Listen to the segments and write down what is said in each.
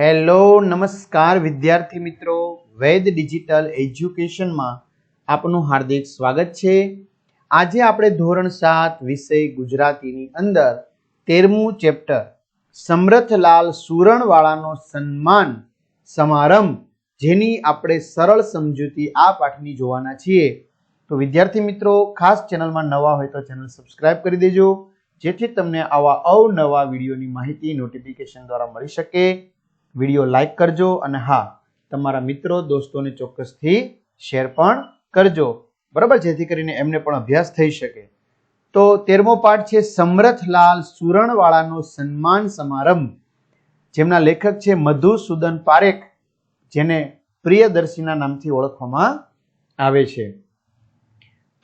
Hello, નમસ્કાર વિદ્યાર્થી મિત્રો. વૈદ ડિજિટલ એજ્યુકેશનમાં આપનું હાર્દિક સ્વાગત છે. આજે આપણે ધોરણ સાત વિષય ગુજરાતીની અંદર તેરમું ચેપ્ટર, સમરથલાલ સુરણવાળાનો સન્માન સમારંભ, જેની આપણે સરળ સમજૂતી આ પાઠની જોવાના છીએ. તો વિદ્યાર્થી મિત્રો, ખાસ ચેનલમાં નવા હોય તો ચેનલ સબસ્ક્રાઇબ કરી દેજો, જેથી તમને આવા અવનવા વિડીયોની માહિતી નોટિફિકેશન દ્વારા મળી શકે. વીડિયો લાઇક કરજો અને હા, તમારા મિત્રો, દોસ્તોને ચોક્કસથી શેર પણ કરજો. બરાબર? જેથી કરીને એમને પણ અભ્યાસ થઈ શકે. તો તેરમો પાઠ છે, સમરથલાલ સુરણવાળાનો સન્માન સમારંભ, જેમના લેખક છે મધુસૂદન પારેખ, જેને પ્રિયદર્શીના નામથી ઓળખવામાં આવે છે.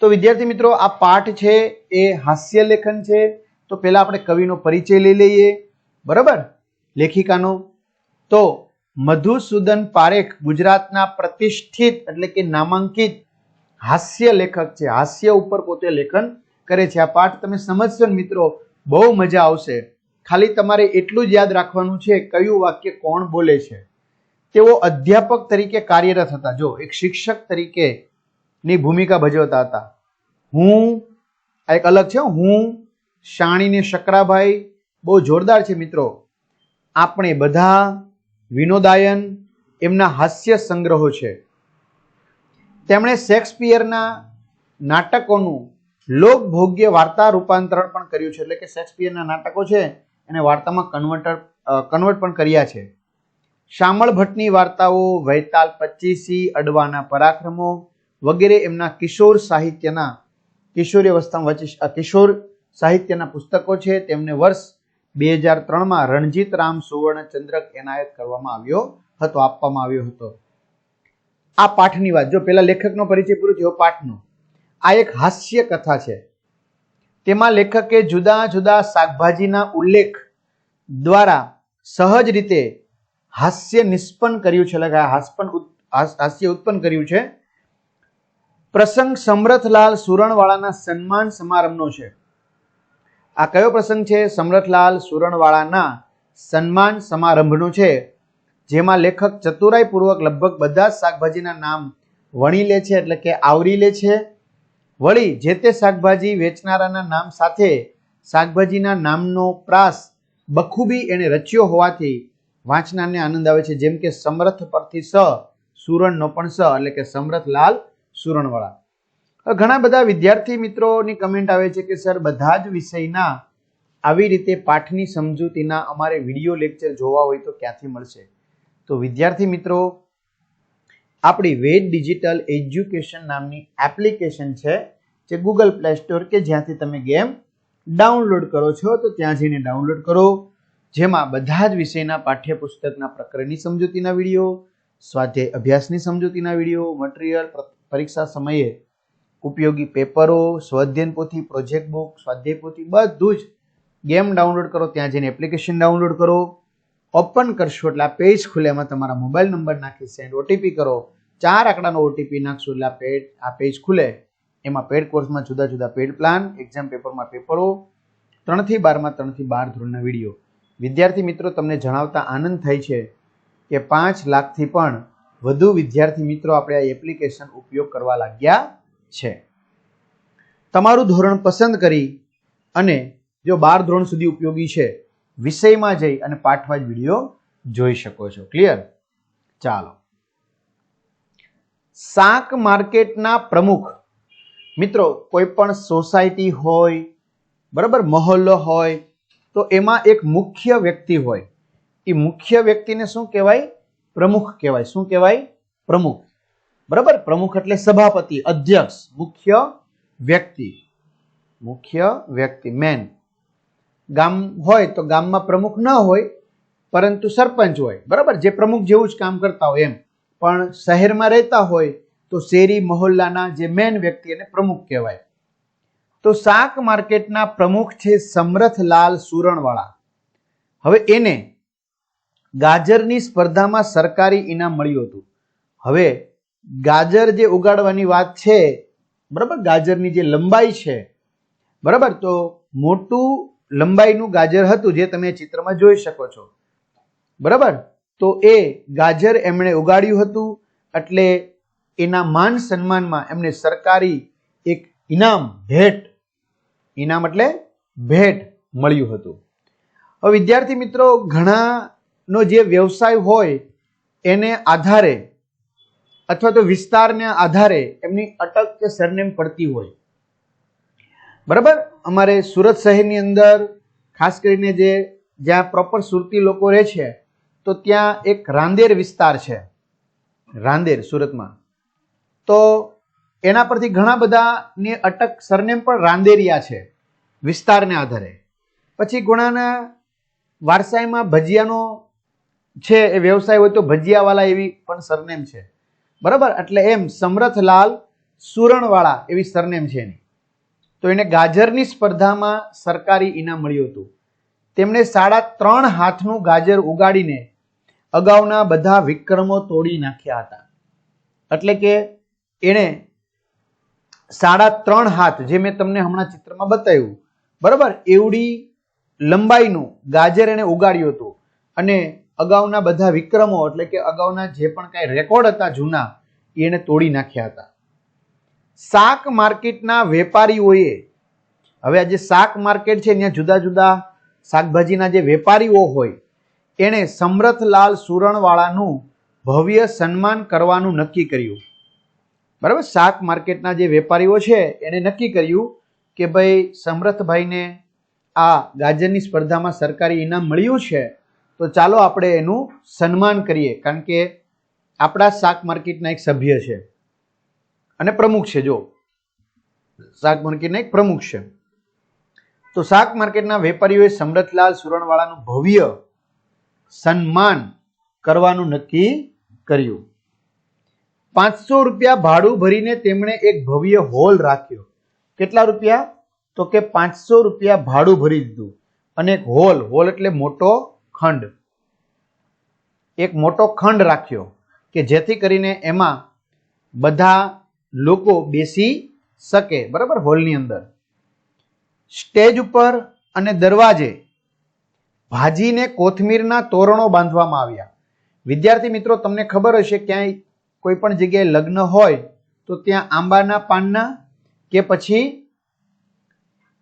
તો વિદ્યાર્થી મિત્રો, આ પાઠ છે, એ હાસ્ય લેખન છે. તો પહેલા આપણે કવિનો પરિચય લઈ લઈએ. બરાબર? લેખિકાનો તો મધુસૂદન પારેખ ગુજરાતના પ્રતિષ્ઠિત એટલે કે નામાંકિત હાસ્ય લેખક છે. હાસ્ય ઉપર પોતે લેખન કરે છે. આ પાઠ તમે સમજશો મિત્રો, બહુ મજા આવશે. ખાલી તમારે એટલું જ યાદ રાખવાનું છે કયું વાક્ય કોણ બોલે છે. તેઓ અધ્યાપક તરીકે કાર્યરત હતા. જો, એક શિક્ષક તરીકે ની ભૂમિકા ભજવતા હતા. હું, આ એક અલગ છે હું, શાણીને શકરાભાઈ બહુ જોરદાર છે મિત્રો. આપણે બધા વિનોદાયન એમના હાસ્ય સંગ્રહો છે. તેમણે શેક્સપિયરના નાટકોનું લોકભોગ્ય વાર્તા રૂપાંતરણ પણ કર્યું છે. એટલે કે શેક્સપિયરના નાટકો છે, એને વાર્તામાં કન્વર્ટર કન્વર્ટ પણ કર્યા છે. શામળ ભટ્ટની વાર્તાઓ, વૈતાલ પચીસી અડવાના પરાક્રમો વગેરે એમના કિશોર સાહિત્યના કિશોરી અવસ્થામાં વચ્ચે કિશોર સાહિત્યના પુસ્તકો છે. તેમને વર્ષ બે હજાર ત્રણમાં રણજીત રામ સુવર્ણ ચંદ્રક એનાયત કરવામાં આવ્યો હતો, આપવામાં આવ્યો હતો. આ પાઠની વાત, જો પેલા લેખકનો પરિચય પૂરો થયો, પાઠનો. આ એક હાસ્ય કથા છે. તેમાં લેખકે જુદા જુદા શાકભાજીના ઉલ્લેખ દ્વારા સહજ રીતે હાસ્ય નિષ્પન્ન કર્યું છે હાસ્પન હાસ્ય ઉત્પન્ન કર્યું છે. પ્રસંગ સમરથલાલ સુરણવાળાના સન્માન સમારંભનો છે. આ કયો પ્રસંગ છે? સમરથલાલ સુરણવાળાના સન્માન સમારંભનો છે, જેમાં લેખક ચતુરાઈપૂર્વક લગભગ બધા જ શાકભાજીના નામ વણી લે છે, એટલે કે આવરી લે છે. વળી જે તે શાકભાજી વેચનારાના નામ સાથે શાકભાજીના નામનો પ્રાસ બખૂબી એણે રચ્યો હોવાથી વાંચનારને આનંદ આવે છે, જેમ કે સમરથ પરથી સ, સુરણનો પણ સ, એટલે કે સમરથલાલ સુરણવાળા. ઘણા બધા વિદ્યાર્થી મિત્રોની કમેન્ટ આવે છે કે, સર, બધા જ વિષયના આવી રીતે પાઠની સમજૂતીના અમારે વીડિયો લેક્ચર જોવા હોય તો ક્યાંથી મળશે? તો વિદ્યાર્થી મિત્રો, આપણી વેદ ડિજિટલ એજ્યુકેશન નામની એપ્લિકેશન છે, જે ગૂગલ પ્લે સ્ટોર કે જ્યાંથી તમે ગેમ ડાઉનલોડ કરો છો, તો ત્યાં જઈને ડાઉનલોડ કરો. જેમાં બધા જ વિષયના પાઠ્યપુસ્તકના પ્રકરણની સમજૂતીના વીડિયો સ્વાધ્યાય અભ્યાસની સમજૂતીના વીડિયો મટીરિયલ પરીક્ષા સમયે ઉપયોગી પેપરો સ્વાધ્યન પોથી પ્રોજેક્ટ બુક સ્વાધ્યાય પોથી બધું જ ગેમ ડાઉનલોડ કરો, ત્યાં જઈને એપ્લિકેશન ડાઉનલોડ કરો. ઓપન કરશો એટલે આ પેજ ખુલે, એમાં તમારા મોબાઈલ નંબર નાખી સેન્ડ ઓટીપી કરો. ચાર આંકડાનો ઓટીપી નાખશો એટલે આ પેજ આ પેજ ખુલે. એમાં પેડ કોર્સમાં જુદા જુદા પેડ પ્લાન એક્ઝામ પેપરમાં પેપરો, ત્રણથી બારમાં ત્રણથી બાર ધોરણના વીડિયો વિદ્યાર્થી મિત્રો, તમને જણાવતા આનંદ થાય છે કે પાંચ લાખથી પણ વધુ વિદ્યાર્થી મિત્રો આપણે આ એપ્લિકેશન ઉપયોગ કરવા લાગ્યા છે. તમારું ધોરણ પસંદ કરી અને જો બાર ધોરણ સુધી ઉપયોગી છે, વિષયમાં જઈ અને પાઠવાજ વીડિયો જોઈ શકો છો. ક્લિયર ચાલો. શાક માર્કેટના પ્રમુખ. મિત્રો, કોઈ પણ સોસાયટી હોય, બરાબર મહોલ્લો હોય, તો એમાં એક મુખ્ય વ્યક્તિ હોય. એ મુખ્ય વ્યક્તિને શું કહેવાય? પ્રમુખ કહેવાય. શું કહેવાય? પ્રમુખ. બરાબર? પ્રમુખ એટલે સભાપતિ, અધ્યક્ષ, મુખ્ય વ્યક્તિ. મુખ્ય વ્યક્તિ મેન ગામ હોય તો ગામમાં પ્રમુખ ન હોય, પરંતુ સરપંચ હોય. બરાબર? જે પ્રમુખ જેવું જ કામ કરતા હોય એમ. પણ શહેરમાં રહેતા હોય તો શેરી, મહોલ્લાના જે મેન વ્યક્તિ એને પ્રમુખ કહેવાય. તો શાક માર્કેટના પ્રમુખ છે સમરથલાલ સુરણવાળા. હવે એને ગાજરની સ્પર્ધામાં સરકારી ઇનામ મળ્યું હતું. હવે ગાજર જે ઉગાડવાની વાત છે, બરાબર? ગાજરની જે લંબાઈ છે, બરાબર? તો મોટું લંબાઈનું ગાજર હતું જે તમે ચિત્રમાં જોઈ શકો છો, બરાબર? તો એ ગાજર એમણે ઉગાડ્યું હતું, એટલે એના માન સન્માનમાં એમને સરકારી એક ઇનામ, ભેટ, ઇનામ એટલે ભેટ મળ્યું હતું. હવે વિદ્યાર્થી મિત્રો, ઘણાનો જે વ્યવસાય હોય, એને આધારે અથવા તો વિસ્તારના આધારે એમની અટક કે સરનેમ પડતી હોય. બરાબર? અમારે સુરત શહેરની અંદર, ખાસ કરીને જે, જ્યાં પ્રોપર સુરતી લોકો રહે છે, તો ત્યાં એક રાંદેર વિસ્તાર છે. રાંદેર, સુરતમાં. તો એના પરથી ઘણા બધાની અટક સરનેમ પણ રાંદેરિયા છે, વિસ્તારને આધારે. પછી ઘણાના વારસાઈમાં ભજીયાનો છે, એ વ્યવસાય હોય તો ભજીયાવાલા એવી પણ સરનેમ છે. બરાબર? એટલે એમ સમરથલાલ સુરણવાળા એવી સરનેમ છે એની. તો એને ગાજરની સ્પર્ધામાં સરકારી ઇનામ મળ્યું હતું. તેમણે સાડા ત્રણ હાથનું ગાજર ઉગાડીને અગાઉના બધા વિક્રમો તોડી નાખ્યા હતા. એટલે કે એણે સાડા ત્રણ હાથ, જે મેં તમને હમણાં ચિત્રમાં બતાવ્યું, બરાબર? એવડી લંબાઈનું ગાજર એણે ઉગાડ્યું હતું. અને અગાઉના બધા વિક્રમો, એટલે કે અગાઉના જે પણ કાંઈ રેકોર્ડ હતા જૂના એને તોડી નાખ્યા હતા. શાક માર્કેટના વેપારીઓએ, હવે આ જે શાક માર્કેટ છે, ત્યાં જુદા જુદા શાકભાજીના જે વેપારીઓ હોય, એણે સમરથલાલ સુરણવાળાનું ભવ્ય સન્માન કરવાનું નક્કી કર્યું. બરાબર? શાક માર્કેટના જે વેપારીઓ છે એણે નક્કી કર્યું કે ભાઈ, સમરથભાઈને આ ગાજરની સ્પર્ધામાં સરકારી ઇનામ મળ્યું છે તો ચાલો આપણે એનું સન્માન કરીએ, કારણ કે આપણા શાક માર્કેટના એક સભ્ય છે. અને પ્રમુખ છે, જો. શાક માર્કેટના એક પ્રમુખ છે. તો શાક માર્કેટના વેપારીઓએ સમરથલાલ સુરણવાળાનું ભવ્ય સન્માન કરવાનું નક્કી કર્યું. પાંચસો રૂપિયા ભાડું ભરીને તેમણે એક ભવ્ય હોલ રાખ્યો. કેટલા રૂપિયા? તો કે પાંચસો રૂપિયા ભાડું ભરી દીધું. અને એક હોલ હોલ એટલે મોટો ખંડ. એક મોટો ખંડ રાખ્યો કે જેથી કરીને એમાં બધા લોકો બેસી શકે. બરાબર? હોલની અંદર. સ્ટેજ ઉપર અને દરવાજે ભાજીને કોથમીરના તોરણો બાંધવામાં આવ્યા. વિદ્યાર્થી મિત્રો, તમને ખબર હશે ક્યાંય કોઈ પણ જગ્યાએ લગ્ન હોય તો ત્યાં આંબાના પાનના કે પછી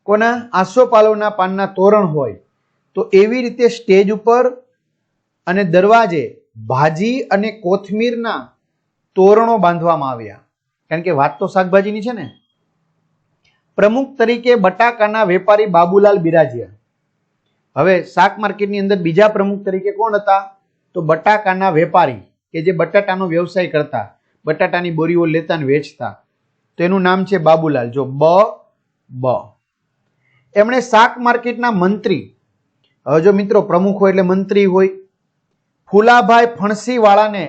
કોના આસોપાલવના પાનના તોરણ હોય. તો એવી રીતે સ્ટેજ ઉપર અને દરવાજે ભાજી અને કોથમીરના તોરણો બાંધવામાં આવ્યા. કારણ કે વાત તો શાકભાજીની છે ને. પ્રમુખ તરીકે બટાકાના વેપારી બાબુલાલ બિરાજ્યા. હવે શાક માર્કેટની અંદર બીજા પ્રમુખ તરીકે કોણ હતા? તો બટાકાના વેપારી, કે જે બટાટાનો વ્યવસાય કરતા, બટાટાની બોરીઓ લેતા અને વેચતા. તો એનું નામ છે બાબુલાલ. જો બ બ. એમણે શાક માર્કેટના મંત્રી જો મિત્રો પ્રમુખ હોય એટલે મંત્રી હોય, ફુલાભાઈ ફણસીવાળાને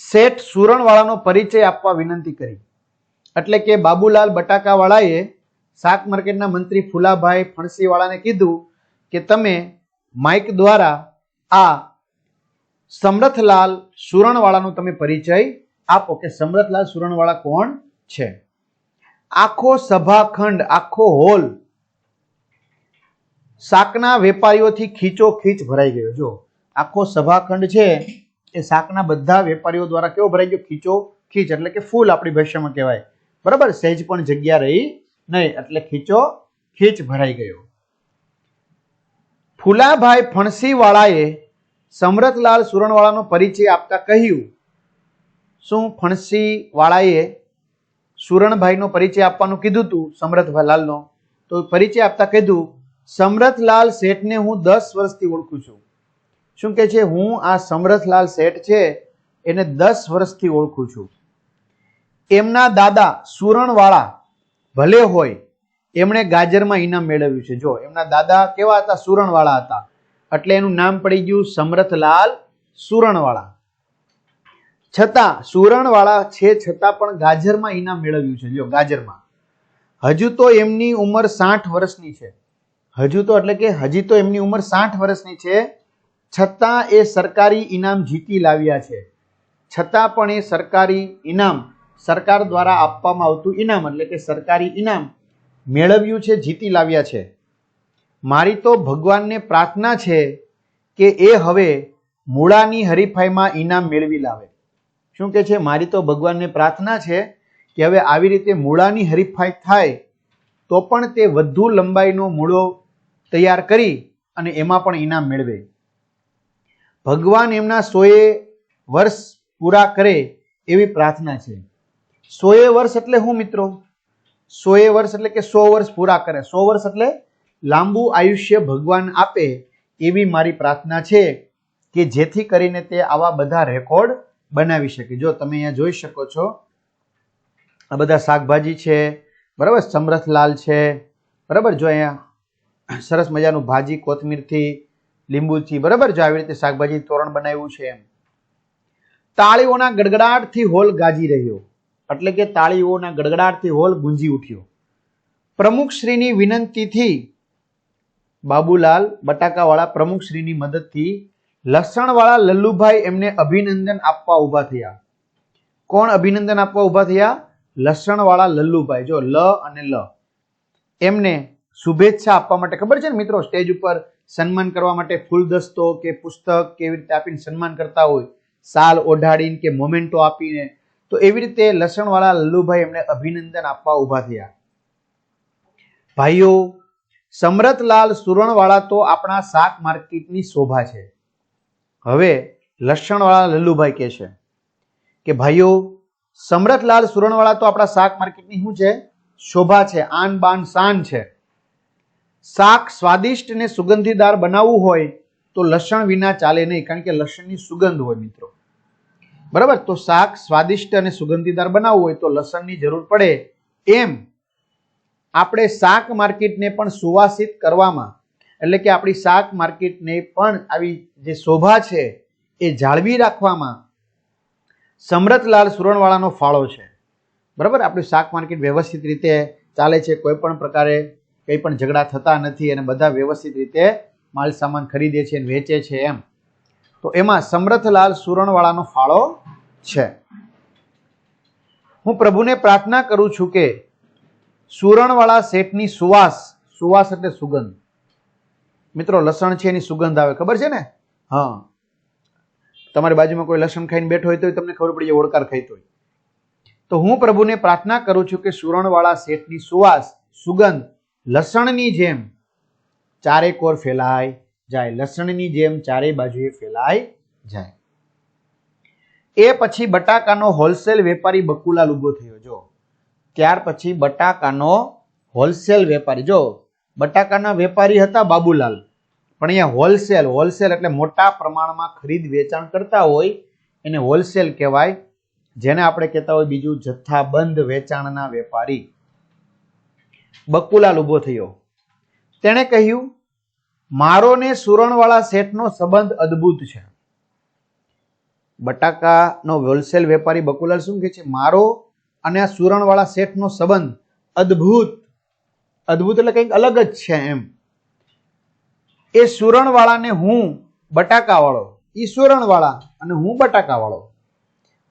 શેઠ સુરણવાળાનો પરિચય આપવા વિનંતી કરી. એટલે કે બાબુલાલ બટાકાવાળાએ શાક માર્કેટના મંત્રી ફુલાભાઈ ફણસીવાળાને કીધું કે તમે માઇક દ્વારા આ સમરથલાલ સુરણવાળાનો તમે પરિચય આપો કે સમરથલાલ સુરણવાળા કોણ છે? આખો સભાખંડ, આખો હોલ શાકના વેપારીઓથી ખીચો ખીચ ભરાઈ ગયો. જો, આખો સભાખંડ છે એ શાકના બધા વેપારીઓ દ્વારા કેવો ભરાઈ ગયો? ખીચો ખીચ એટલે કે ફૂલ આપણી ભાષામાં કહેવાય. બરાબર? સહેજ પણ જગ્યા રહી નહીં, એટલે ખીચો ખીચ ભરાઈ ગયો. ફુલાભાઈ ફણસીવાળાએ સમરતલાલ સુરણવાળાનો પરિચય આપતા કહ્યું, શું ફણસીવાળાએ સુરણભાઈનો પરિચય આપવાનું કીધું હતું સમરથલાલનો? તો પરિચય આપતા કીધું સમરથલાલ શેઠને હું દસ વર્ષથી ઓળખું છું. શું કે છે? હું આ સમરથલાલ શેઠ છે, એને દસ વર્ષથી ઓળખું છું. એમના દાદા સુરણવાળા, ભલે હોય, એમણે ગાજરમાં ઇનામ મેળવ્યું છે. જો, એમના દાદા કેવા હતા? સુરણવાળા હતા. એટલે એનું નામ પડી ગયું સમરથલાલ સુરણવાળા. છતાં, સુરણવાળા છે છતાં પણ ગાજરમાં ઇનામ મેળવ્યું છે. જો, ગાજરમાં. હજુ તો એમની ઉંમર સાઠ વર્ષની છે. હજુ તો એટલે કે હજી તો એમની ઉંમર સાઠ વર્ષની છે. છતાં એ સરકારી ઇનામ જીતી લાવ્યા છે. છતાં પણ એ સરકારી ઇનામ સરકાર દ્વારા આપવામાં આવતું ઇનામ એટલે કે સરકારી ઇનામ મેળવ્યું છે, જીતી લાવ્યા છે. મારી તો ભગવાનને પ્રાર્થના છે કે એ હવે મૂળાની હરીફાઈમાં ઇનામ મેળવી લાવે. શું કે છે? મારી તો ભગવાનને પ્રાર્થના છે કે હવે આવી રીતે મૂળાની હરીફાઈ થાય તો પણ તે વધુ લંબાઈનો મૂળો તૈયાર કરી અને એમાં પણ ઇનામ મેળવે. ભગવાન એમના સોએ વર્ષ પૂરા કરે એવી પ્રાર્થના છે. સોએ વર્ષ એટલે હું મિત્રો? સોએ વર્ષ એટલે કે સો વર્ષ પૂરા કરે. સો વર્ષ એટલે લાંબુ આયુષ્ય ભગવાન આપે એવી મારી પ્રાર્થના છે કે જેથી કરીને તે આવા બધા રેકોર્ડ બનાવી શકે. જો તમે અહીંયા જોઈ શકો છો, આ બધા શાકભાજી છે, બરાબર? સમરથલાલ છે, બરાબર? જો અહીંયા સરસ મજાનું ભાજી, કોથમીરથી લીંબુથી, બરાબર? જો આવી રીતે શાકભાજી તોરણ બનાવ્યું છે એમ. તાળીઓના ગડગડાટથી હોલ ગાજી રહ્યો. એટલે કે તાળીઓના ગડગડાટથી હોલ ગુંજી ઉઠ્યો. પ્રમુખશ્રીની વિનંતીથી બાબુલાલ બટાકાવાળા પ્રમુખશ્રીની મદદથી લસણવાળા લલ્લુભાઈ એમને અભિનંદન આપવા ઊભા થયા. કોણ અભિનંદન આપવા ઊભા થયા? લસણવાળા લલ્લુભાઈ. જો લ અને લ. એમને શુભેચ્છા આપવા માટે ખબર છે ને મિત્રો? સ્ટેજ ઉપર સન્માન કરવા માટે ફૂલદસ્તો કે પુસ્તક કેવી રીતે આપીને સન્માન કરતા હોય, સાલ ઓઢાડીને કે મોમેન્ટો આપીને, તો એવી રીતે લસણવાળા લલ્લુભાઈ એમને અભિનંદન આપવા ઊભા થયા. ભાઈઓ સમરતલાલ સુરણવાળા તો આપણા શાક માર્કેટની શોભા છે. હવે લસણવાળા લલ્લુભાઈ કહે છે કે, ભાઈઓ સમરતલાલ સુરણવાળા તો આપણા શાક માર્કેટની શું છે? શોભા છે, આન બાન શાન છે. શાક સ્વાદિષ્ટ અને સુગંધીદાર બનાવવું હોય તો લસણ વિના ચાલે નહીં, કારણ કે લસણની સુગંધ હોય મિત્રો. બરાબર? તો શાક સ્વાદિષ્ટ અને સુગંધીદાર બનાવવું હોય તો લસણની જરૂર પડે. એમ આપણે શાક માર્કેટને પણ સુવાસિત કરવામાં, એટલે કે આપણી શાક માર્કેટને પણ આવી જે શોભા છે એ જાળવી રાખવામાં સમરતલાલ સુરણવાળાનો ફાળો છે. બરાબર? આપણું શાક માર્કેટ વ્યવસ્થિત રીતે ચાલે છે, કોઈ પણ પ્રકારે કંઈ પણ ઝઘડા થતા નથી અને બધા વ્યવસ્થિત રીતે માલ સામાન ખરીદે છે અને વેચે છે એમ. તો એમાં સમરથલાલ સુરણવાળાનો ફાળો છે. હું પ્રભુને પ્રાર્થના કરું છું કે સુરણવાળા શેઠની સુવાસ સુવાસ એટલે સુગંધ. મિત્રો, લસણ છે એની સુગંધ આવે, ખબર છે ને? હા. તમારી બાજુમાં કોઈ લસણ ખાઈને બેઠો હોય તો તમને ખબર પડી જાય, ઓળકાર ખાઈતો હોય તો હું પ્રભુને પ્રાર્થના કરું છું કે સુરણવાળા શેઠની સુવાસ, સુગંધ લસણની જેમ ચારે કોર ફેલાય જાય, લસણની જેમ ચારે બાજુએ ફેલાય જાય. એ પછી બટાકાનો હોલસેલ વેપારી બકુલાલ ઊભો થયો. જો, ત્યાર પછી બટાકાનો હોલસેલ વેપારી. જો, બટાકાના વેપારી હતા બાબુલાલ. પણ અહીંયા હોલસેલ હોલસેલ એટલે મોટા પ્રમાણમાં ખરીદ વેચાણ કરતા હોય, એને હોલસેલ કહેવાય. જેને આપણે કહેતા હોય બીજું જથ્થાબંધ વેચાણના વેપારી. બકુલાલ ઊભો થયો. તેણે કહ્યું, મારો ને સુરણવાળા શેઠનો સંબંધ અદ્ભુત છે. બટાકાનો હોલસેલ વેપારી બકુલાલ શું કહે છે? મારો અને આ સુરણવાળા શેઠનો સંબંધ અદ્ભુત. અદ્ભુત એટલે કંઈક અલગ જ છે એમ. એ સુરણવાળાને હું બટાકાવાળો, ઈ સુરણવાળા અને હું બટાકાવાળો.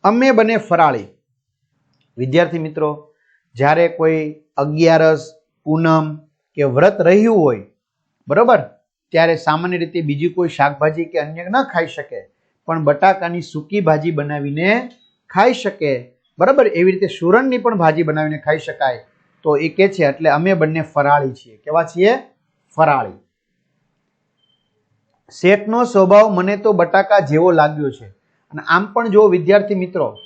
અમે બને ફરાળી. વિદ્યાર્થી મિત્રો, જ્યારે કોઈ અગિયારસ, પૂનમ કે વ્રત રહ્યું હોય, બરોબર? ત્યારે સામાન્ય રીતે બીજી કોઈ શાકભાજી કે અન્ય ન ખાઈ શકે, પણ બટાકાની સૂકી ભાજી બનાવીને ખાઈ શકે, બરાબર? એવી રીતે સુરણની પણ ભાજી બનાવીને ખાઈ શકાય. તો એ કે છે, એટલે અમે બંને ફરાળી છીએ. કેવા છીએ? ફરાળી. શેઠનો સ્વભાવ મને તો બટાકા જેવો લાગ્યો છે. અને આમ પણ જો વિદ્યાર્થી મિત્રો,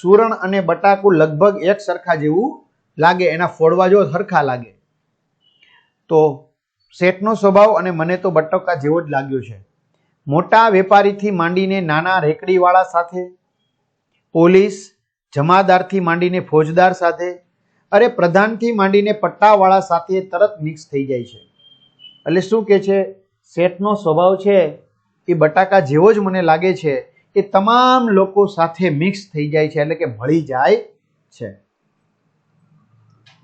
સુરણ અને બટાકું લગભગ એક સરખા જેવું લાગે, એના ફોડવા જો સરખા લાગે. તો શેઠનો સ્વભાવ અને મને તો બટાકા જેવો જ લાગ્યો છે. મોટા વેપારીથી માંડીને નાના રેકડીવાળા સાથે, પોલીસ, જમાદારથી માંડીને ફોજદાર સાથે, અરે પ્રધાનથી માંડીને પટ્ટાવાળા સાથે તરત મિક્સ થઈ જાય છે. એટલે શું કે છે, શેઠનો સ્વભાવ છે એ બટાકા જેવો જ મને લાગે છે એ તમામ લોકો સાથે મિક્સ થઈ જાય છે, એટલે કે મળી જાય છે.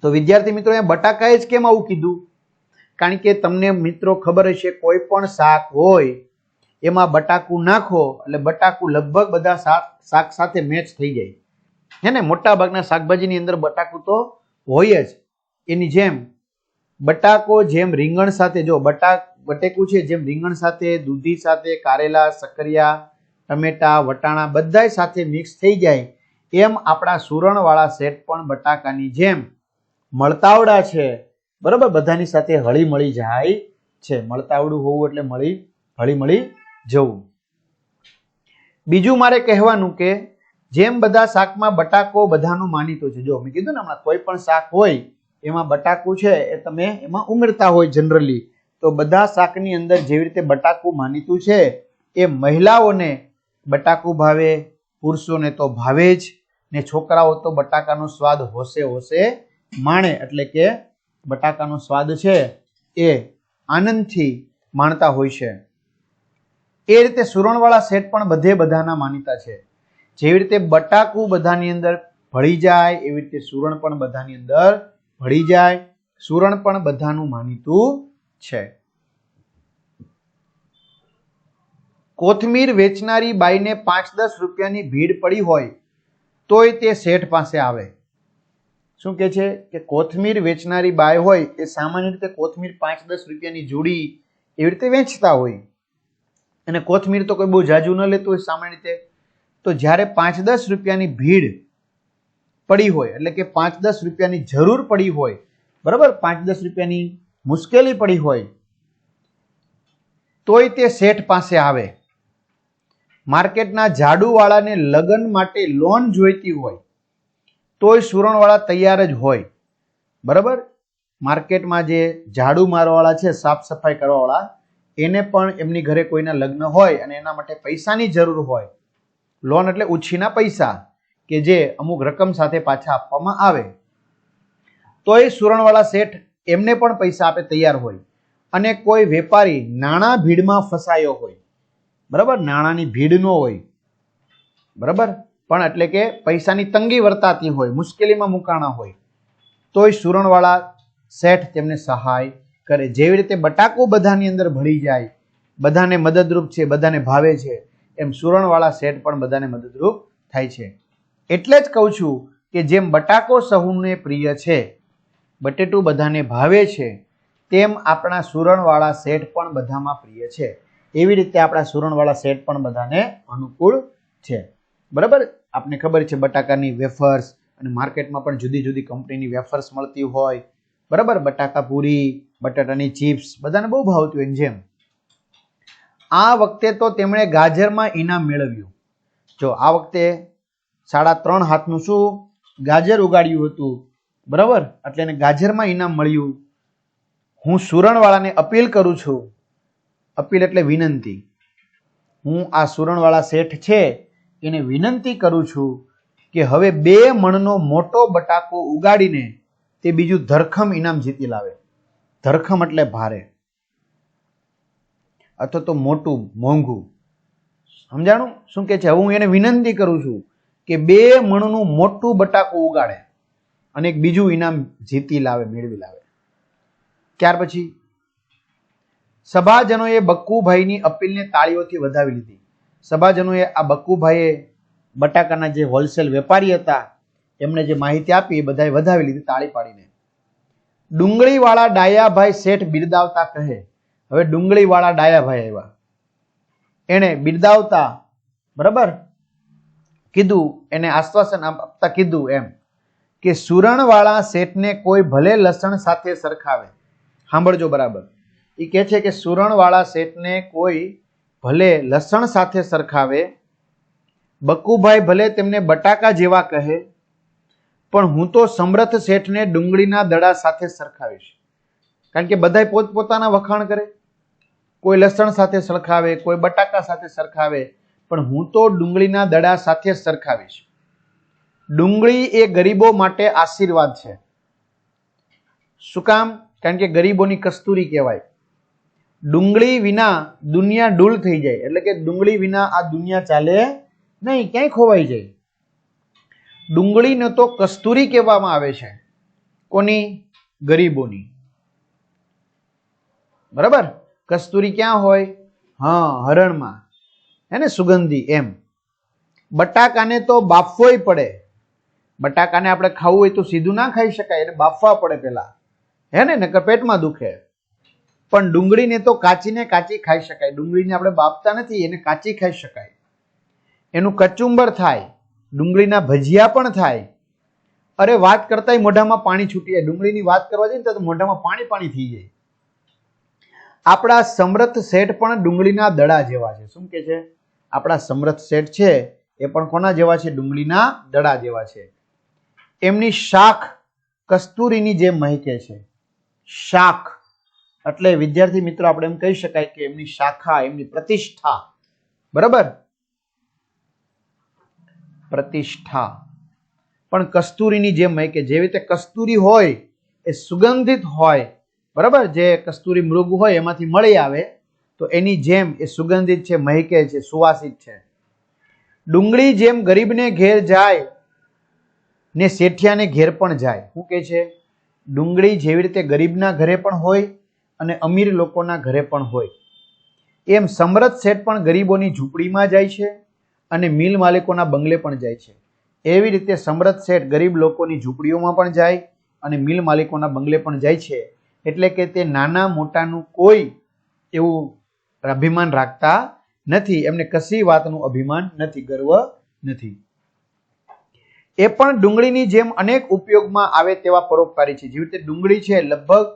તો વિદ્યાર્થી મિત્રો એ બટાકાએ જ કેમ આવું કીધું? કારણ કે તમને મિત્રો ખબર હશે, કોઈ પણ શાક હોય, એમાં બટાકું નાખો, એટલે બટાકું લગભગ બધા શાક સાથે મેચ થઈ જાય. હે ને? મોટા ભાગના શાકભાજીની અંદર બટાકું તો હોય જ. એની જેમ, બટાકો જેમ રીંગણ સાથે, જો બટા, બટેકું છે, જેમ રીંગણ સાથે, દૂધી સાથે, કારેલા સકરિયા ટમેટા, વટાણા બધાય સાથે મિક્સ થઈ જાય. એમ આપણા સુરણવાળા સેટ પણ બટાકાની જેમ. મળતાવડા છે. બરાબર? બધાની સાથે હળી મળી જાય છે. મળતાવડું હોવું એટલે મળી હળી મળી જવું. બીજું મારે કહેવાનું કે જેમ બધા શાકમાં બટાકો બધાનું માનીતું છે. જો મેં કીધું ને હમણાં કોઈ પણ શાક હોય, એમાં બટાકું છે એ તમે એમાં ઉમેરતા હોય જનરલી, તો બધા શાકની અંદર જેવી રીતે બટાકું માનીતું છે, એ મહિલાઓને બટાકું ભાવે, પુરુષોને તો ભાવે જ, ને છોકરાઓ તો બટાકાનો સ્વાદ હોશે હોશે માણે એટલે કે બટાકાનો સ્વાદ છે એ આનંદથી માણતા હોય છે. એ રીતે સુરણવાળા સેટ પણ બધે બધાના માનીતા છે. જેવી રીતે બટાકું બધાની અંદર ભળી જાય, એવી રીતે સુરણ પણ બધાની અંદર ભળી જાય. સુરણ પણ બધાનું માનીતું છે. કોથમીર વેચનારી બાઈને પાંચ દસ રૂપિયાની ભીડ પડી હોય તોય તે શેઠ પાસે આવે. શું કે છે? કે કોથમીર વેચનારી બાય હોય એ સામાન્ય રીતે કોથમીર પાંચ દસ રૂપિયાની જોડી એવી રીતે વેચતા હોય. અને કોથમીર તો કોઈ બહુ જાજુ ન લેતું હોય સામાન્ય રીતે. તો જ્યારે પાંચ દસ રૂપિયાની ભીડ પડી હોય, એટલે કે પાંચ દસ રૂપિયાની જરૂર પડી હોય, બરાબર? પાંચ દસ રૂપિયાની મુશ્કેલી પડી હોય, તોય તે શેઠ પાસે આવે. માર્કેટના ઝાડુવાળાને લગ્ન માટે લોન જોઈતી હોય તોય સુરણવાળા તૈયાર જ હોય. બરાબર? માર્કેટમાં જે ઝાડુ મારવાવાળા છે, સાફ સફાઈ કરવાવાળા, એને પણ એમની ઘરે કોઈના લગ્ન હોય અને એના માટે પૈસાની જરૂર હોય, લોન એટલે ઉછીના પૈસા કે જે અમુક રકમ સાથે પાછા આપવામાં આવે. તો એ સુરણવાળા શેઠ એમને પણ પૈસા આપે તૈયાર હોય અને કોઈ વેપારી નાણાં ભીડમાં ફસાયો હોય. બરાબર? નાણાંની ભીડ ન હોય. બરાબર? પણ એટલે કે પૈસાની તંગી વર્તાતી હોય, મુશ્કેલીમાં મુકાણા હોય, તોય સુરણવાળા શેઠ તેમને સહાય કરે. જેવી રીતે બટાકું બધાની અંદર ભળી જાય, બધાને મદદરૂપ છે, બધાને ભાવે છે, એમ સુરણવાળા શેઠ પણ બધાને મદદરૂપ થાય છે. એટલે જ કહું છું કે જેમ બટાકો સહુને પ્રિય છે, બટેટું બધાને ભાવે છે, તેમ આપણા સુરણવાળા શેઠ પણ બધામાં પ્રિય છે. એવી રીતે આપણા સુરણવાળા સેટ પણ બધાને અનુકૂળ છે. બરાબર? આપને ખબર છે બટાકાની વેફર્સ અને માર્કેટમાં પણ જુદી જુદી કંપનીની વેફર્સ મળતી હોય. બરાબર? બટાકા પૂરી, બટાટાની ચિપ્સ, બધાને બહુ ભાવતું હોય જેમ. આ વખતે તો તેમણે ગાજરમાં ઇનામ મેળવ્યું. જો, આ વખતે સાડા ત્રણ હાથનું શું? ગાજર ઉગાડ્યું હતું. બરાબર? એટલે એને ગાજરમાં ઇનામ મળ્યું. હું સુરણવાળાને અપીલ કરું છું. અપીલ એટલે વિનંતી. હું આ સુરણવાળા શેઠ છે. એને વિનંતી કરું છું કે હવે બે મણનો મોટો બટાકો ઉગાડીને તે બીજું ધરખમ ઇનામ જીતી લાવે. ધરખમ એટલે ભારે. અથવા તો મોટું, મોંઘું. સમજાણું? શું કે છે? હું એને વિનંતી કરું છું કે બે મણનું મોટું બટાકું ઉગાડે અને એક બીજું ઇનામ જીતી લાવે, મેળવી લાવે. ત્યાર પછી, સભાજનોએ બક્કુભાઈની અપીલને તાળીઓથી વધાવી લીધી. સભાજનોએ આ બક્કુભાઈએ બટાકાના જે હોલસેલ વેપારી હતા, એમણે જે માહિતી આપી એ બધાએ વધાવી લીધી તાળી પાડીને. ડુંગળીવાળા ડાયાભાઈ શેઠ બિરદાવતા કહે, હવે ડુંગળીવાળા ડાયાભાઈ આવ્યા. એણે બિરદાવતા બરાબર કીધું, એને આશ્વાસન આપતા કીધું એમ કે સુરણવાળા શેઠને કોઈ ભલે લસણ સાથે સરખાવે. સાંભળજો બરાબર. એ કહે છે કે સુરણવાળા શેઠને કોઈ ભલે લસણ સાથે સરખાવે, બકુભાઈ ભલે તેમને બટાકા જેવા કહે, પણ હું તો સમર્થ શેઠને ડુંગળીના દડા સાથે સરખાવીશ. કારણ કે બધાય પોતપોતાના વખાણ કરે. કોઈ લસણ સાથે સરખાવે, કોઈ બટાકા સાથે સરખાવે, પણ હું તો ડુંગળીના દડા સાથે સરખાવીશ. ડુંગળી એ ગરીબો માટે આશીર્વાદ છે. શું કામ? કારણ કે ગરીબોની કસ્તુરી કહેવાય. ડુંગળી વિના દુનિયા ડૂલ થઈ જાય. એટલે કે ડુંગળી વિના આ દુનિયા ચાલે નહીં, ક્યાંય ખોવાઈ જાય. ડુંગળીને તો કસ્તુરી કહેવામાં આવે છે. કોની? ગરીબોની. બરાબર? કસ્તુરી ક્યાં હોય? હા, હરણમાં. હે ને સુગંધી, એમ. બટાકાને તો બાફવોય પડે. બટાકાને આપણે ખાવું હોય તો સીધું ના ખાઈ શકાય, એટલે બાફવા પડે પેલા હે ને, નકર પેટમાં દુખે. પણ ડુંગળીને તો કાચીને કાચી ખાઈ શકાય. ડુંગળીને આપણે બાફતા નથી, એને કાચી ખાઈ શકાય. એનું કચુંબર થાય, ડુંગળીના ભજીયા પણ થાય. અરે વાત કરતાંય મોઢામાં પાણી છૂટી જાય. ડુંગળીની વાત કરવા જઈએ ને તો મોઢામાં પાણી પાણી થઈ જાય. આપણા સમરથ શેઠ પણ ડુંગળીના દડા જેવા છે. શું કે છે? આપણા સમરથ શેઠ છે, એ પણ કોના જેવા છે? ડુંગળીના દડા જેવા છે. એમની શાખ કસ્તુરીની જેમ મહેકે છે. શાખ એટલે વિદ્યાર્થી મિત્રો, આપણે એમ કહી શકાય કે એમની શાખા, એમની પ્રતિષ્ઠા, બરાબર? પ્રતિષ્ઠા. પણ કસ્તુરીની જેમ મહેકે જેવી રીતે કસ્તુરી હોય, એ સુગંધિત હોય, બરાબર? જે કસ્તુરી મૃગ હોય, એમાંથી મળી આવે, તો એની જેમ એ સુગંધિત છે, મહેકે છે, સુવાસિત છે. ડુંગળી જેમ ગરીબને ઘેર જાય, ને શેઠિયાને ઘેર પણ જાય. શું કે છે? ડુંગળી જેવી રીતે ગરીબના ઘરે પણ હોય અને અમીર લોકોના ઘરે પણ હોય. એમ સમરથ શેઠ પણ ગરીબોની ઝૂંપડીમાં જાય છે અને મિલ માલિકોના બંગલે પણ જાય છે. એવી રીતે સમરથ શેઠ ગરીબ લોકોની ઝૂંપડીઓમાં પણ જાય અને મિલ માલિકોના બંગલે પણ જાય છે. એટલે કે તે નાના મોટાનું કોઈ એવું અભિમાન રાખતા નથી. એમને કશી વાતનું અભિમાન નથી, ગર્વ નથી. એ પણ ડુંગળીની જેમ અનેક ઉપયોગમાં આવે તેવા પરોપકારી છે. જેવી રીતે ડુંગળી છે લગભગ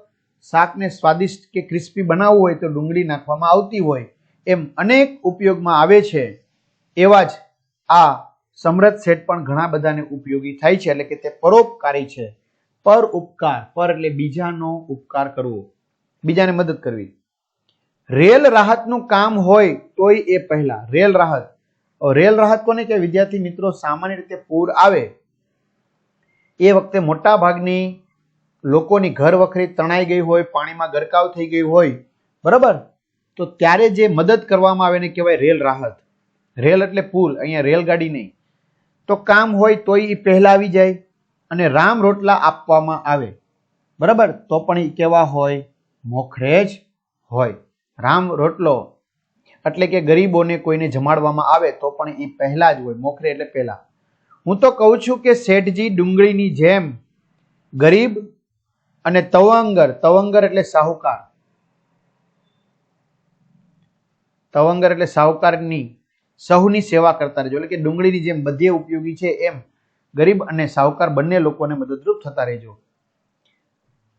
શાકને સ્વાદિષ્ટ કે ક્રિસ્પી બનાવવું હોય તો ડુંગળી નાખવામાં આવતી હોય એમ અનેક ઉપયોગમાં આવે છે. એવા જ આ સમરથ સેટ પણ ઘણા બધાને ઉપયોગી થાય છે, એટલે કે તે પરોપકારી છે. પર ઉપકાર, પર એટલે બીજાનો ઉપકાર કરવો. બીજાને મદદ કરવી. રેલ રાહતનું કામ હોય તોય એ પહેલા. રેલ રાહત. રેલ રાહત કોને કે વિદ્યાર્થી મિત્રો, સામાન્ય રીતે પૂર આવે. એ વખતે મોટા ભાગની લોકોની ઘર વખરી તણાઈ ગઈ હોય, પાણીમાં ગરકાવ થઈ ગઈ હોય, બરાબર? તો ત્યારે જે મદદ કરવામાં આવે એને કહેવાય રેલ રાહત. રેલ એટલે પુલ, અહીંયા રેલગાડી નહીં. તો કામ હોય તોય એ પહેલા આવી જાય અને રામ રોટલા આપવામાં આવે. બરાબર? તો પણ એ કેવા હોય? મોખરે જ હોય. રામ રોટલો એટલે કે ગરીબોને કોઈને જમાડવામાં આવે તો પણ એ પહેલા જ હોય. મોખરે એટલે પહેલા. હું તો કહું છું કે શેઠજી ડુંગળીની જેમ ગરીબ અને તવંગર તવંગર એટલે સાહુકાર. તવંગર એટલે સાહુકારની, સહુની સેવા કરતા રહેજો. એટલે કે ડુંગળીની જેમ બધે ઉપયોગી છે એમ ગરીબ અને સાહુકાર બંને લોકોને મદદરૂપ થતા રહેજો.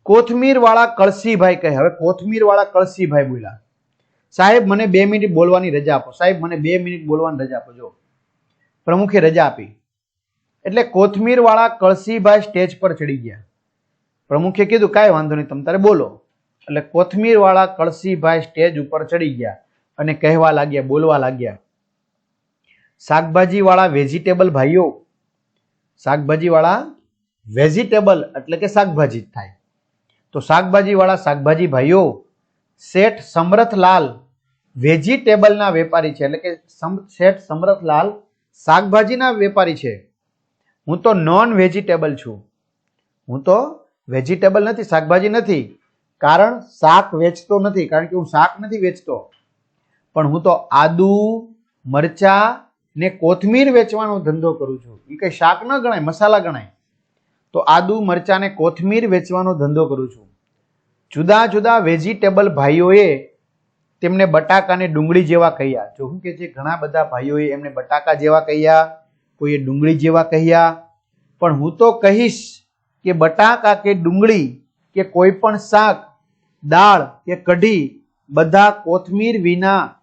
કોથમીર વાળા કળસીભાઈ કહે, હવે કોથમીર વાળા કળસીભાઈ બોલ્યા. સાહેબ, મને બે મિનિટ બોલવાની રજા આપો. સાહેબ, મને બે મિનિટ બોલવાની રજા આપો. જો. પ્રમુખે રજા આપી. એટલે કોથમીર વાળા કળસીભાઈ સ્ટેજ પર ચડી ગયા. પ્રમુખે કીધું, કાંઈ વાંધો નહીં, તમે તારે બોલો. એટલે કોથમીરવાળા કળસીભાઈ સ્ટેજ ઉપર ચડી ગયા અને કહેવા લાગ્યા, બોલવા લાગ્યા, શાકભાજીવાળા વેજીટેબલ ભાઈઓ, શાકભાજીવાળા વેજીટેબલ એટલે કે શાકભાજી થાય. તો શાકભાજીવાળા શાકભાજી ભાઈઓ, શેઠ સમરથલાલ વેજીટેબલના વેપારી છે, એટલે કે શેઠ સમરથલાલ શાકભાજીના વેપારી છે. હું તો નોન વેજીટેબલ છું. હું તો વેજીટેબલ નથી, શાકભાજી નથી. કારણ શાક વેચતો નથી, કારણ કે હું શાક નથી વેચતો. પણ હું તો આદુ, મરચા ને કોથમીર વેચવાનો ધંધો કરું છું. એ કંઈ શાક ન ગણાય, મસાલા ગણાય. તો આદુ, મરચા ને કોથમીર વેચવાનો ધંધો કરું છું. જુદા જુદા વેજીટેબલ ભાઈઓએ તેમને બટાકાને ડુંગળી જેવા કહ્યા. જો હું કે છે, ઘણા બધા ભાઈઓએ એમને બટાકા જેવા કહ્યા, કોઈએ ડુંગળી જેવા કહ્યા. પણ હું તો કહીશ કે બટાકા કે ડુંગળી કે કોઈ પણ શાક, દાળ કે કઢી, બધા કોથમીર વિના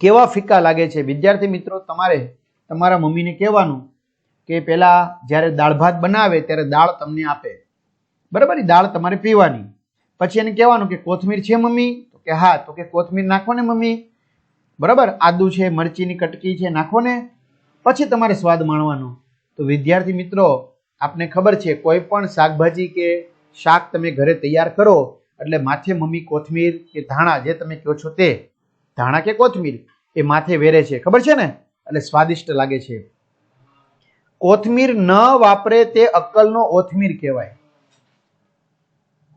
કેવા ફીકા લાગે છે? વિદ્યાર્થી મિત્રો, તમારે તમારા મમ્મીને કહેવાનું કે પહેલાં જ્યારે દાળ ભાત બનાવે ત્યારે દાળ તમને આપે. બરાબર? દાળ તમારે પીવાની. પછી એને કહેવાનું કે કોથમીર છે મમ્મી? તો કે હા, તો કે કોથમીર નાખો ને મમ્મી. બરાબર? આદુ છે, મરચીની કટકી છે, નાખો ને. પછી તમારે સ્વાદ માણવાનો. તો વિદ્યાર્થી મિત્રો આપને ખબર છે, કોઈ પણ શાકભાજી કે શાક તમે ઘરે તૈયાર કરો, એટલે માથે મમ્મી કોથમીર કે ધાણા જે તમે કહો છો તે, ધાણા કે કોથમીર, એ માથે વેરે છે. ખબર છે ને? એટલે સ્વાદિષ્ટ લાગે છે. કોથમીર ન વાપરે તે અક્કલનો ઓથમીર કહેવાય.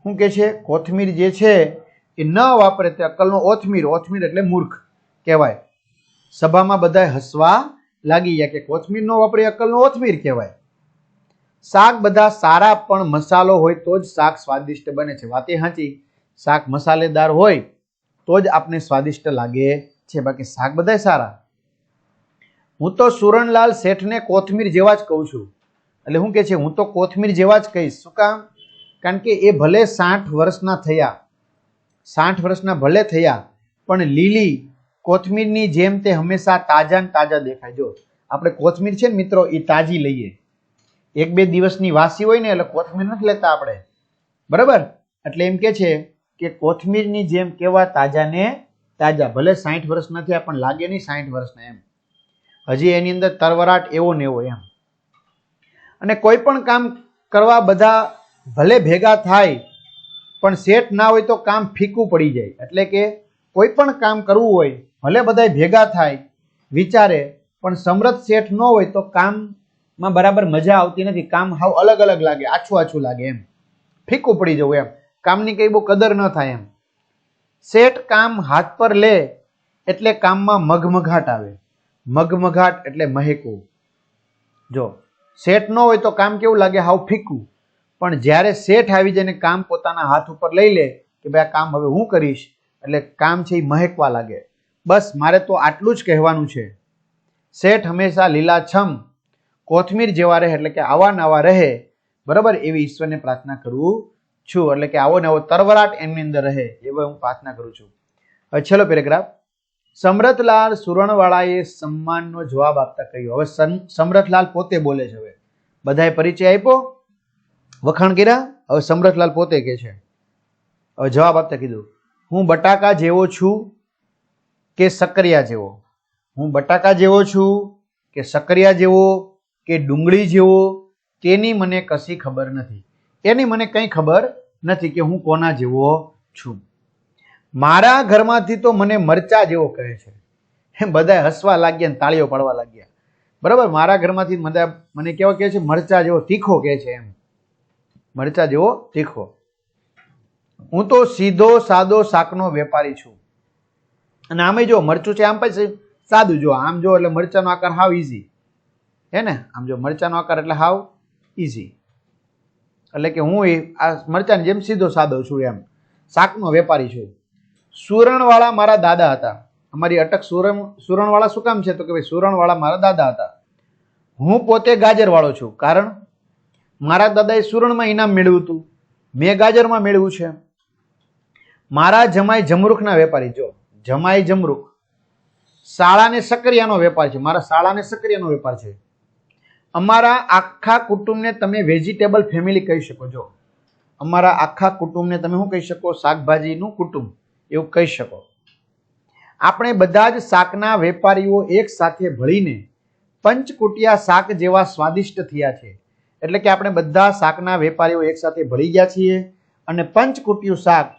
શું કે છે? કોથમીર જે છે, એ ન વાપરે તે અક્કલનો ઓથમીર. ઓથમીર એટલે મૂર્ખ કહેવાય. સભામાં બધા હસવા લાગી ગયા કે કોથમીર ન વાપરે, અક્કલનો ઓથમીર કહેવાય. શાક બધા સારા, પણ મસાલો હોય તો જ શાક સ્વાદિષ્ટ બને છે. વાતે સાચી, શાક મસાલેદાર હોય તો જ આપને સ્વાદિષ્ટ લાગે છે. બાકી શાક બધાય સારા. હું તો સુરણલાલ શેઠને કોથમીર જેવા જ કહું છું. એટલે શું કે છે, હું તો કોથમીર જેવા જ કહીશ. શું કામ? કારણ કે એ ભલે સાઠ વર્ષના થયા, સાઠ વર્ષના ભલે થયા, પણ લીલી કોથમીરની જેમ તે હંમેશા તાજા ને તાજા દેખાય. જો, આપણે કોથમીર છે ને મિત્રો, એ તાજી લઈએ. એક બે દિવસની વાસી હોય ને એટલે કોથમીર નથી લેતા આપણે. બરાબર? એટલે એમ કે છે કે કોથમીરની જેમ કેવા તાજાને તાજા. ભલે સાઠ વર્ષના થયા પણ લાગે નહીં સાઠ વર્ષના એમ. હજી એની અંદર તરવરાટ એવો ને એવો એમ. અને કોઈ પણ કામ કરવા બધા ભલે ભેગા થાય, પણ સેટ ના હોય તો કામ ફીકું પડી જાય. એટલે કે કોઈ પણ કામ કરવું હોય, ભલે બધા ભેગા થાય, વિચારે, પણ સમૃદ્ધ શેઠ ન હોય તો કામમાં બરાબર મજા આવતી નથી. કામ હાવ અલગ અલગ લાગે, આછું આછું લાગે એમ. ફીકું પડી જવું એમ. કામની કઈ બહુ કદર ન થાય એમ. શેઠ કામ હાથ પર લે એટલે કામમાં મગમઘાટ આવે. મગમઘાટ એટલે મહેકવું જો શેઠ ન હોય તો કામ કેવું લાગે? હાવ ફીકું. પણ જ્યારે શેઠ આવી જાય ને કામ પોતાના હાથ ઉપર લઈ લે કે ભાઈ આ કામ હવે હું કરીશ, એટલે કામ છે એ મહેકવા લાગે. બસ, મારે તો આટલું જ કહેવાનું છે. શેઠ હંમેશા લીલાછમ કોથમીર જેવા રહે એટલે કે આવા નવા રહે, બરાબર? એવી ઈશ્વરને પ્રાર્થના કરું છું. એટલે કે આવો નવો તરવરાટ એમની અંદર રહે એવો હું પ્રાર્થના કરું છું. હવે છેલ્લો પેરેગ્રાફ સમરથલાલ સુરણવાળાએ સન્માનનો જવાબ આપતા કહ્યું. હવે સમ- સમરથલાલ પોતે બોલે છે હવે. બધાએ પરિચય આપ્યો? વખાણ કર્યા? હવે સમરથલાલ પોતે કહે છે. હવે જવાબ આપતા કીધું. હું બટાકા જેવો છું કે સક્રિયા જેવો? હું બટાકા જેવો છું કે સક્રિયા જેવો કે ડુંગળી જેવો, તેની મને કશી ખબર નથી. એની મને કંઈ ખબર નથી કે હું કોના જેવો છું. મારા ઘરમાંથી તો મને મરચા જેવો કહે છે. એમ બધા હસવા લાગ્યા ને તાળીઓ પાડવા લાગ્યા. બરાબર? મારા ઘરમાંથી બધા મને કેવા કહે છે? મરચા જેવો તીખો કહે છે એમ. મરચા જેવો તીખો. હું તો સીધો સાદો શાકનો વેપારી છું. અને આમે જો મરચું છે, આમ પછી સાદું જો. આમ જો એટલે મરચાનો આકાર હાવ ઈઝી હે ને? આમ જો મરચાનો આકાર એટલે હાવ ઇઝી એટલે કે હું એ આ મરચાની જેમ સીધો સાદો છું એમ. શાકનો વેપારી છું. સુરણવાળા મારા દાદા હતા. અમારી અટક સુરણ સુરણવાળા શું કામ છે? તો કે ભાઈ, સુરણવાળા મારા દાદા હતા. હું પોતે ગાજરવાળો છું. કારણ મારા દાદાએ સુરણમાં ઇનામ મેળવ્યું હતું. મેં ગાજરમાં મેળવ્યું છે. મારા જમાઈ જમરૂખના વેપારી, જો. જમાઈ જમરૂખ. શાળાને સક્રિયાનો વેપાર છે. મારા શાળાને સક્રિયાનો વેપાર છે. અમારા આખા કુટુંબને તમે વેજીટેબલ ફેમિલી કહી શકો છો. અમારા આખા કુટુંબને તમે શું કહી શકો? શાકભાજીનું કુટુંબ એવું કહી શકો. આપણે બધા જ શાકના વેપારીઓ એક સાથે ભળીને પંચકુટિયા શાક જેવા સ્વાદિષ્ટ થયા છે. એટલે કે આપણે બધા શાકના વેપારીઓ એક સાથે ભળી ગયા છીએ અને પંચકુટિયું શાક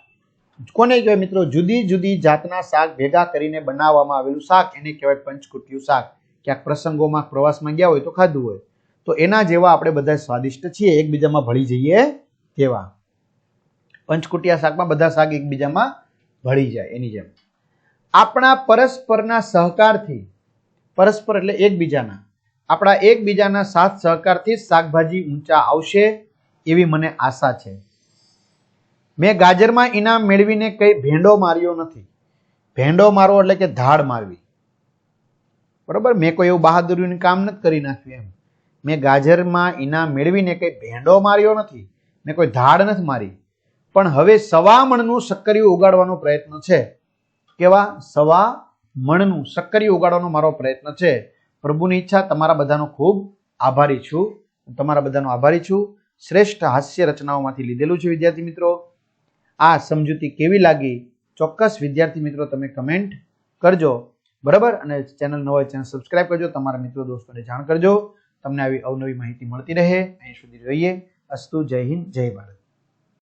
કોને કહેવાય મિત્રો? જુદી જુદી જાતના શાક ભેગા કરીને બનાવવામાં આવેલું શાક. એને કહેવાય પંચકુટિયું શાક. ક્યાંક પ્રસંગોમાં પ્રવાસમાં ગયા હોય તો ખાધું હોય. તો એના જેવા આપણે બધા સ્વાદિષ્ટ છીએ, એકબીજામાં ભળી જઈએ તેવા. પંચકુટિયા શાકમાં બધા શાક એકબીજામાં ભળી જાય, એની જેમ. આપણા પરસ્પરના સહકારથી, પરસ્પર એટલે એકબીજાના, આપણા એકબીજાના સાથ સહકારથી જ શાકભાજી ઊંચા આવશે એવી મને આશા છે. મેં ગાજરમાં ઇનામ મેળવીને કંઈ ભેંડો માર્યો નથી. ભેંડો મારવો એટલે કે ધાડ મારવી. બરોબર? મેં કોઈ એવું બહાદુરીનું કામ નથી કરી નાખ્યું એમ. મેં ગાજરમાં ઇનામ મેળવીને કંઈ ભેંડો માર્યો નથી. મેં કોઈ ધાડ નથી મારી. પણ હવે સવા મણનું સક્કરિયું ઉગાડવાનો પ્રયત્ન છે. કેવા? સવા મણનું સક્કરિયું ઉગાડવાનો મારો પ્રયત્ન છે. પ્રભુની ઈચ્છા, તમારા બધાનો ખૂબ આભારી છું. તમારા બધાનો આભારી છું. શ્રેષ્ઠ હાસ્ય રચનાઓમાંથી લીધેલું છે, વિદ્યાર્થી મિત્રો. આ સમજૂતી કેવી લાગી? ચોક્કસ વિદ્યાર્થી મિત્રો, તમે કમેન્ટ કરજો. બરાબર? અને ચેનલ નવો ચેનલ સબસ્ક્રાઇબ કરજો. તમારા મિત્રો, દોસ્તોને જાણ કરજો. તમને આવી અવનવી માહિતી મળતી રહે. અહીં સુધી જોઈએ અસ્તુ, જય હિન્દ, જય ભારત.